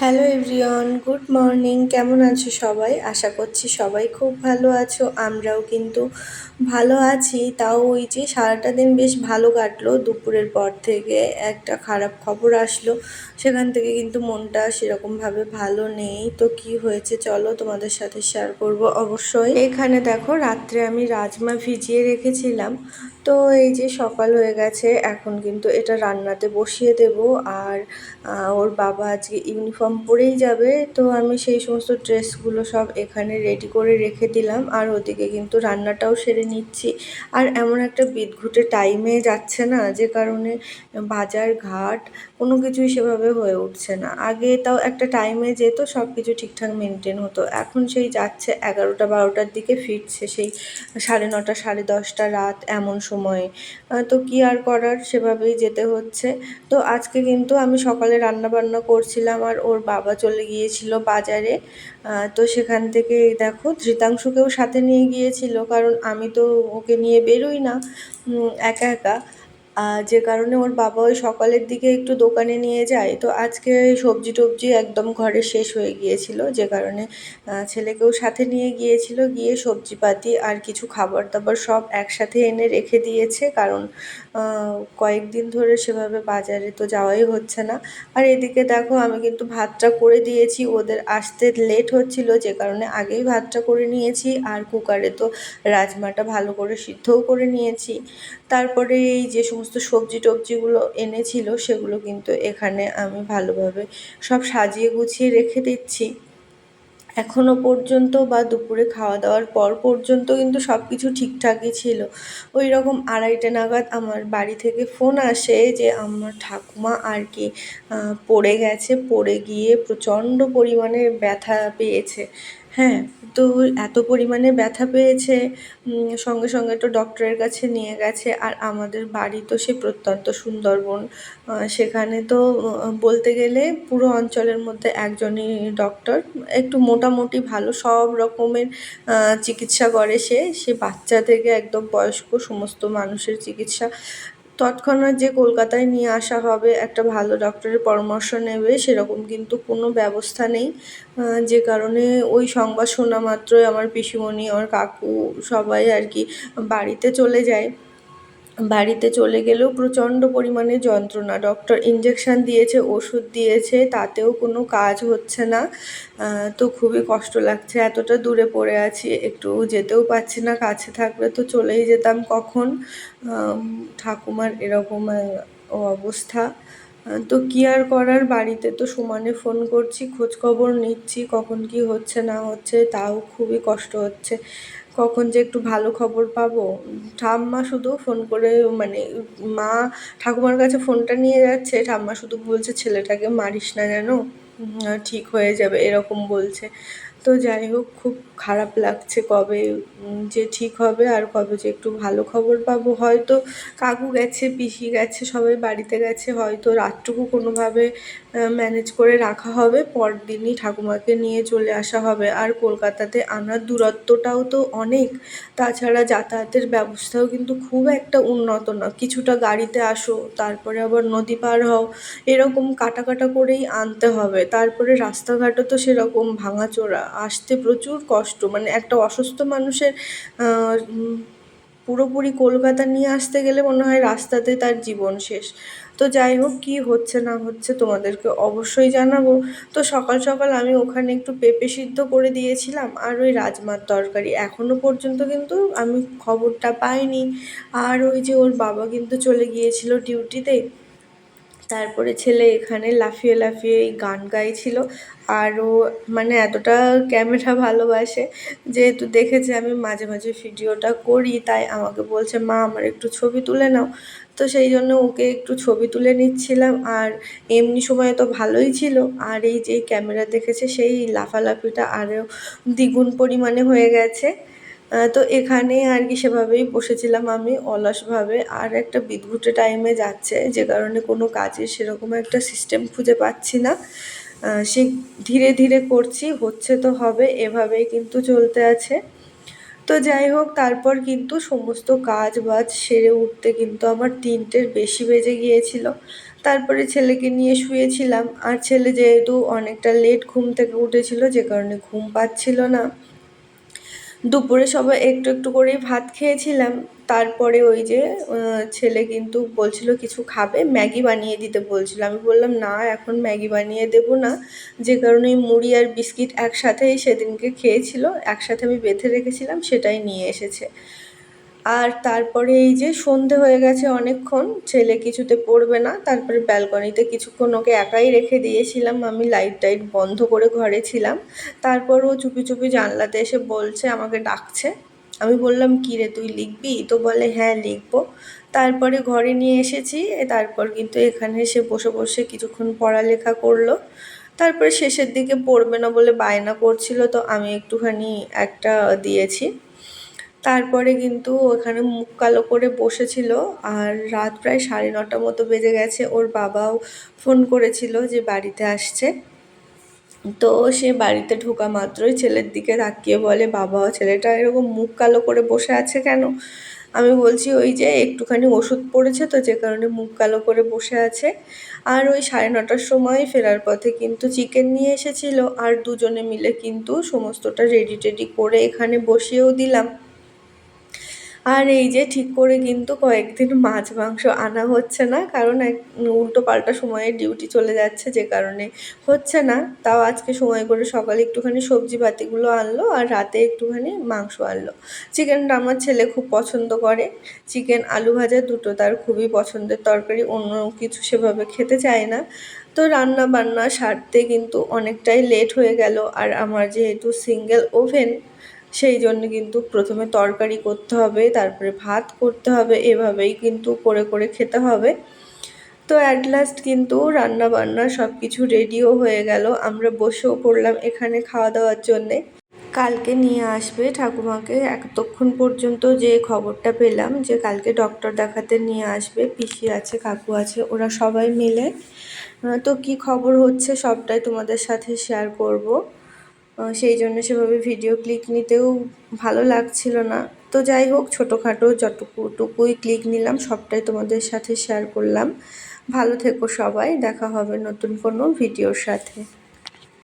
Hello everyone, good morning. কেমন আছো সবাই? আশা করছি সবাই খুব ভালো আছো, আমরাও কিন্তু ভালো আছি। তাও ওই যে সারাটা দিন বেশ ভালো কাটলো, দুপুরের পর থেকে একটা খারাপ খবর আসলো। সেখান থেকে কিন্তু মনটা সেরকমভাবে ভালো নেই। তো কি হয়েছে চলো তোমাদের সাথে শেয়ার করব অবশ্যই। এখানে দেখো, রাত্রে আমি রাজমা ভিজিয়ে রেখেছিলাম। তো এই যে সকাল হয়ে গেছে, এখন কিন্তু এটা রান্নাতে বসিয়ে দেব। আর ওর বাবা আজকে ইউনিফর্ম পরেই যাবে, তো আমি সেই সমস্ত ড্রেসগুলো সব এখানে রেডি করে রেখে দিলাম। আর ওদিকে কিন্তু রান্নাটাও সেরে নিচ্ছি। আর এমন একটা বিদঘুটে টাইমে যাচ্ছে না, যে কারণে বাজার, ঘাট, কোনো কিছুই সেভাবে হয়ে উঠছে না। আগে তাও একটা টাইমে যেত সব কিছু ঠিকঠাক মেনটেন হতো। এখন সেই যাচ্ছে, এগারোটা, বারোটার দিকে ফিরছে, সেই সাড়ে নটা, সাড়ে দশটা রাত, এমন সময়ে। তো কি আর করার? সেভাবেই যেতে হচ্ছে। তো আজকে কিন্তু আমি সকালে রান্না বান্না করছিলাম আর ওর বাবা চলে গিয়েছিল বাজারে। তো সেখান থেকে দেখো ধৃতাংশুকেও সাথে নিয়ে গিয়েছিল। কারণ আমি তো ওকে নিয়ে বেরোই না। একা একা। যে কারণে ওর বাবা ওই সকালের দিকে একটু দোকানে নিয়ে যায়। তো আজকে সবজি টবজি একদম ঘরে শেষ হয়ে গিয়েছিল। যে কারণে ছেলেকেও সাথে নিয়ে গিয়েছিল। গিয়ে সবজিপাতি আর কিছু খাবার দাবার সব একসাথে এনে রেখে দিয়েছে। কারণ কয়েকদিন ধরে সেভাবে বাজারে তো যাওয়াই হচ্ছে না। আর এদিকে দেখো, আমি কিন্তু ভাতটা করে দিয়েছি। ওদের আসতে লেট হচ্ছিল। যে কারণে আগেই ভাতটা করে নিয়েছি। আর কুকারে তো রাজমাটা ভালো করে সিদ্ধও করে নিয়েছি। তারপরে এই যে সমস্ত সবজি টবজিগুলো এনেছিল, সেগুলো কিন্তু এখানে আমি ভালোভাবে সব সাজিয়ে গুছিয়ে রেখে দিচ্ছি। এখনও পর্যন্ত বা দুপুরে খাওয়া দাওয়ার পর পর্যন্ত কিন্তু সব কিছু ঠিকঠাকই ছিল। ওই রকম আড়াইটে নাগাদ আমার বাড়ি থেকে ফোন আসে যে আমার ঠাকুমা আর কি পড়ে গেছে, পড়ে গিয়ে প্রচণ্ড পরিমাণে ব্যথা পেয়েছে। হ্যাঁ তো এত পরিমাণে ব্যথা পেয়েছে সঙ্গে সঙ্গে তো ডক্টরের কাছে নিয়ে গেছে, আর আমাদের বাড়ি তো সে প্রত্যন্ত সুন্দরবন সেখানে তো বলতে গেলে পুরো অঞ্চলের মধ্যে একজনই ডক্টর একটু মোটামুটি ভালো, সব রকমের চিকিৎসা করে সে সে বাচ্চা থেকে একদম বয়স্ক সমস্ত মানুষের চিকিৎসা তৎক্ষণাৎ যে কলকাতায় নিয়ে আসা হবে, একটা ভালো ডক্টরের পরামর্শ নেবে, সেরকম কিন্তু কোনো ব্যবস্থা নেই। যে কারণে ওই সংবাদ শোনা মাত্রই আমার পিসিমণি, আমার কাকু সবাই আর কি বাড়িতে চলে যায়। বাড়িতে চলে গেলেও প্রচণ্ড পরিমাণে যন্ত্রণা। ডক্টর ইঞ্জেকশান দিয়েছে, ওষুধ দিয়েছে, তাতেও কোনো কাজ হচ্ছে না। তো খুবই কষ্ট লাগছে, এতটা দূরে পড়ে আছি, একটু যেতেও পাচ্ছি না, কাছে থাকলে তো চলেই যেতাম কখন। ঠাকুমার এরকম অবস্থা। তো কী আর করার? বাড়িতে তো সমানে ফোন করছি খোঁজ খবর নিচ্ছি, কখন কি হচ্ছে, না হচ্ছে, তাও খুবই কষ্ট হচ্ছে। কখন যে একটু ভালো খবর পাবো? ঠাম্মা শুধু ফোন করে মানে মা ঠাকুমার কাছে ফোনটা নিয়ে যাচ্ছে, ঠাম্মা শুধু বলছে, ছেলেটাকে মারিস না যেন ঠিক হয়ে যাবে, এরকম বলছে। তো যাই হোক খুব খারাপ লাগছে কবে যে ঠিক হবে আর কবে যে একটু ভালো খবর পাবো। হয়তো কাকু গেছে, পিসি গেছে, সবাই বাড়িতে গেছে, হয়তো রাতটুকু কোনোভাবে ম্যানেজ করে রাখা হবে। পরদিনই ঠাকুমাকে নিয়ে চলে আসা হবে। আর কলকাতাতে আনার দূরত্বটাও তো অনেক, তাছাড়া যাতায়াতের ব্যবস্থাও কিন্তু খুব একটা উন্নত না। কিছুটা গাড়িতে আসো, তারপরে আবার নদী পার হও, এরকম কাটা কাটা করেই আনতে হবে। তারপরে রাস্তাঘাটও তো সেরকম ভাঙাচোরা। আসতে প্রচুর কষ্ট। মানে একটা অসুস্থ মানুষের পুরোপুরি কলকাতা নিয়ে আসতে গেলে মনে হয় রাস্তাতে তার জীবন শেষ। তো যাই হোক, কী হচ্ছে না হচ্ছে তোমাদেরকে অবশ্যই জানাব। তো সকাল সকাল আমি ওখানে একটু পেঁপে সিদ্ধ করে দিয়েছিলাম আর ওই রাজমার তরকারি। এখনও পর্যন্ত কিন্তু আমি খবরটা পাইনি। আর ওই যে ওর বাবা কিন্তু চলে গিয়েছিল ডিউটিতে তারপরে ছেলে এখানে লাফিয়ে লাফিয়ে এই গান গাইছিল। আর ও মানে এতটা ক্যামেরা ভালোবাসে, যেহেতু দেখেছে আমি মাঝে মাঝে ভিডিওটা করি, তাই আমাকে বলছে, মা, আমার একটু ছবি তুলে নাও। তো সেই জন্য ওকে একটু ছবি তুলে নিচ্ছিলাম। আর এমনি সময় তো ভালোই ছিল। আর এই যে ক্যামেরা দেখেছে, সেই লাফালাফিটা আরও দ্বিগুণ পরিমাণে হয়ে গেছে। তো এখানে আর কি সেভাবেই বসেছিলাম আমি অলসভাবে। আর একটা বিদঘুটে টাইমে যাচ্ছে, যে কারণে কোনো কাজের সেরকম একটা সিস্টেম খুঁজে পাচ্ছি না। সে ধীরে ধীরে করছি, হচ্ছে তো হবে, এভাবেই কিন্তু চলতে আছে। তো যাই হোক, তারপর কিন্তু সমস্ত কাজ বাজ সেরে উঠতে কিন্তু আমার তিনটের বেশি বেজে গিয়েছিল। তারপরে ছেলেকে নিয়ে শুয়েছিলাম। আর ছেলে যেহেতু অনেকটা লেট ঘুম থেকে উঠেছিল, যে কারণে ঘুম পাচ্ছিল না। দুপুরে সবাই একটু একটু করেই ভাত খেয়েছিলাম। তারপরে ওই যে ছেলে কিন্তু বলছিল কিছু খাবে, ম্যাগি বানিয়ে দিতে বলছিল। আমি বললাম, না, এখন ম্যাগি বানিয়ে দেবো না। যে কারণে মুড়ি আর বিস্কিট একসাথেই সেদিনকে খেয়েছিল। একসাথে আমি বেঁধে রেখেছিলাম, সেটাই নিয়ে এসেছে। আর তারপরে এই যে সন্ধে হয়ে গেছে অনেকক্ষণ, ছেলে কিছুতে পড়বে না, তারপরে ব্যালকনিতে কিছুক্ষণ ওকে একাই রেখে দিয়েছিলাম, আমি লাইট টাইট বন্ধ করে ঘরে ছিলাম। তারপর ও চুপি চুপি জানলাতে এসে বলছে, আমাকে ডাকছে। আমি বললাম, কী রে, তুই লিখবি? তো বলে হ্যাঁ লিখব। তারপরে ঘরে নিয়ে এসেছি তারপর কিন্তু এখানে এসে বসে বসে কিছুক্ষণ পড়ালেখা করল। তারপরে শেষের দিকে পড়বে না বলে বায়না করছিল, তো আমি একটুখানি একটা দিয়েছি। তারপরে কিন্তু ওখানে মুখ কালো করে বসেছিল আর রাত প্রায় সাড়ে নটা মতো বেজে গেছে। ওর বাবাও ফোন করেছিল যে বাড়িতে আসছে। তো সে বাড়িতে ঢোকা মাত্রই ছেলের দিকে তাকিয়ে বলে, বাবা, ছেলেটা এরকম মুখ কালো করে বসে আছে কেন? আমি বলছি, ওই যে একটুখানি ওষুধ পড়েছে তো, যে কারণে মুখ কালো করে বসে আছে। আর ওই সাড়ে নটার সময় ফেরার পথে কিন্তু চিকেন নিয়ে এসেছিল। আর দুজনে মিলে কিন্তু সমস্তটা রেডি টেডি করে এখানে বসিয়েও দিলাম। আর এই যে ঠিক করে কিন্তু কয়েকদিন মাছ, মাংস আনা হচ্ছে না, কারণ এক উল্টো পাল্টা সময়ে ডিউটি চলে যাচ্ছে যে কারণে। হচ্ছে না, তাও আজকে সময় করে সকালে একটুখানি সবজি পাতিগুলো আনলো আর রাতে একটুখানি মাংস আনলো। চিকেনটা আমার ছেলে খুব পছন্দ করে। চিকেন আলু ভাজা দুটো তার খুবই পছন্দের তরকারি, অন্য কিছু সেভাবে খেতে চায় না। তো রান্না বান্না সারতে কিন্তু অনেকটাই লেট হয়ে গেল। আর আমার যেহেতু সিঙ্গেল ওভেন সেই জন্য কিন্তু প্রথমে তরকারি করতে হবে, তারপরে ভাত করতে হবে, এভাবেই কিন্তু করে করে খেতে হবে। তো অ্যাট লাস্ট কিন্তু রান্না বান্না সব কিছু রেডিও হয়ে গেল। আমরা বসেও পড়লাম এখানে খাওয়া দাওয়ার জন্যে। কালকে নিয়ে আসবে ঠাকুমাকে। এতক্ষণ পর্যন্ত যে খবরটা পেলাম যে কালকে ডক্টর দেখাতে নিয়ে আসবে, পিসি আছে, কাকু আছে, ওরা সবাই মিলে। তো কি খবর হচ্ছে সবটাই তোমাদের সাথে শেয়ার করব। সেই জন্য সেভাবে ভিডিও ক্লিক নিতেও ভালো লাগছিল না। তো যাই হোক, ছোটোখাটো যতটুকুটুকুই ক্লিক নিলাম, সবটাই তোমাদের সাথে শেয়ার করলাম। ভালো থেকো সবাই, দেখা হবে নতুন কোনো ভিডিওর সাথে।